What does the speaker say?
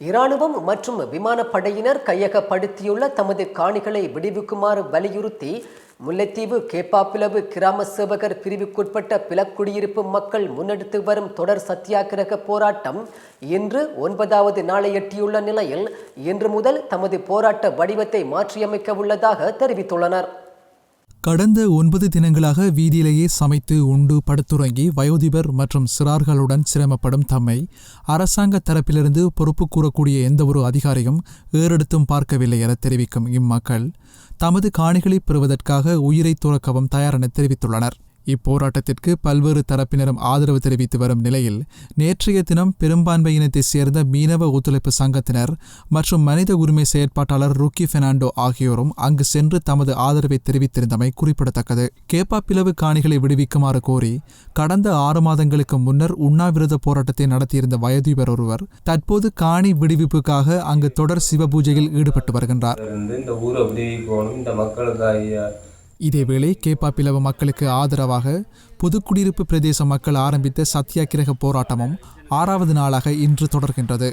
இராணுவம் மற்றும் விமானப்படையினர் கையகப்படுத்தியுள்ள தமது காணிகளை விடுவிக்குமாறு வலியுறுத்தி முல்லைத்தீவு கேப்பாப்பிலவு கிராம சேவகர் பிரிவுக்குட்பட்ட பிலக்குடியிருப்பு மக்கள் முன்னெடுத்து வரும் தொடர் சத்தியாகிரக போராட்டம் இன்று ஒன்பதாவது நாளை எட்டியுள்ள நிலையில் இன்று முதல் தமது போராட்ட வடிவத்தை மாற்றியமைக்க உள்ளதாக தெரிவித்துள்ளனர். கடந்த ஒன்பது தினங்களாக வீதியிலேயே சமைத்து உண்டு படுத்துறங்கி வயோதிபர் மற்றும் சிறார்களுடன் சிரமப்படும் தம்மை அரசாங்க தரப்பிலிருந்து பொறுப்பு கூறக்கூடிய எந்தவொரு அதிகாரியும் ஏறெடுத்தும் பார்க்கவில்லை என தெரிவிக்கும் இம்மக்கள் தமது காணிகளை பெறுவதற்காக உயிரை துறக்கவும் தயாரென தெரிவித்துள்ளனர். இப்போராட்டத்திற்கு பல்வேறு தரப்பினரும் ஆதரவு தெரிவித்து வரும் நிலையில் நேற்றைய தினம் பெரும்பான்மையினத்தைச் சேர்ந்த மீனவ ஒத்துழைப்பு சங்கத்தினர் மற்றும் மனித உரிமை செயற்பாட்டாளர் ருக்கி பெர்னாண்டோ ஆகியோரும் அங்கு சென்று தமது ஆதரவை தெரிவித்திருந்தமை குறிப்பிடத்தக்கது. கேப்பா பிளவு காணிகளை விடுவிக்குமாறு கோரி கடந்த ஆறு மாதங்களுக்கு முன்னர் உண்ணாவிரத போராட்டத்தை நடத்தியிருந்த வயோதிபர் ஒருவர் தற்போது காணி விடுவிப்புக்காக அங்கு தொடர் சிவபூஜையில் ஈடுபட்டு வருகின்றார். இந்த ஊரை விடுவிக்கணும் இந்த மக்களுக்காக இதேவேளை கேப்பாப்பிலவ மக்களுக்கு ஆதரவாக பொதுக்குடியிருப்பு பிரதேச மக்கள் ஆரம்பித்த சத்தியாகிரக போராட்டமும் ஆறாவது நாளாக இன்று தொடர்கின்றது.